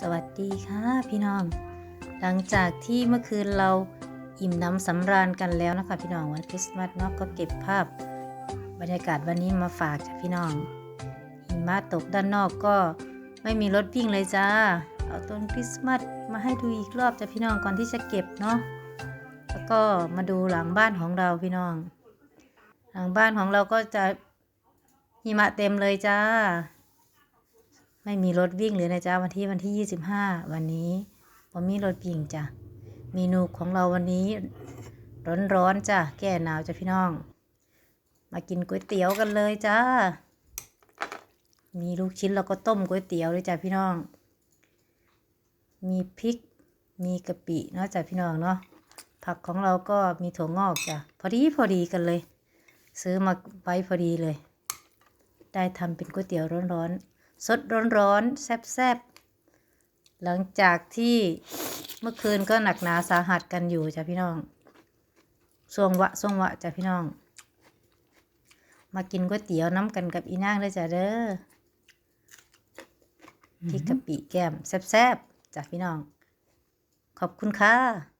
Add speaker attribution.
Speaker 1: สวัสดีค่ะพี่น้อง หลังจากที่เมื่อคืนเราอิ่มน้ำสำราญกันแล้วนะคะพี่น้องวันคริสต์มาสเนาะก็เก็บภาพ บรรยากาศวันนี้มาฝากจ้ะพี่น้องหิมะตกด้านนอกก็ไม่มีรถวิ่งเลยจ้า เอาต้นคริสต์มาสมาให้ดูอีกรอบจ้ะพี่น้องก่อนที่จะเก็บเนาะแล้วก็มาดูหลังบ้านของเราพี่น้อง หลังบ้านของเราก็จะหิมะเต็มเลยจ้า ไม่มีรถวิ่งเลยนะจ๊ะวันที่วันที่ 25 วันนี้ผมมีรถวิ่งจ้ะเมนูของเราวันนี้ ร้อนๆจ้ะแก้หนาวจ้ะพี่น้อง มากินก๋วยเตี๋ยวกันเลยจ้ามีลูกชิ้นแล้วก็ต้มก๋วยเตี๋ยวเลยจ้ะพี่น้อง มีพริก มีกะปิเนาะจ้ะพี่น้องเนาะผักของเราก็มีถั่วงอกจ้ะพอดีพอดีกันเลย ซื้อมาไว้พอดีเลย ได้ทำเป็นก๋วยเตี๋ยวร้อนๆ สดร้อนๆแซ่บๆ หลังจากที่เมื่อคืนก็หนักหนาสาหัสกันอยู่จ้ะพี่น้องสวงวะสวงวะจ้ะพี่น้อง มากินก๋วยเตี๋ยวน้ำกันกับอีนางเลยจ้ะเด้อพริกกะปิแก้มแซ่บๆจ้ะพี่น้อง ขอบคุณค่ะ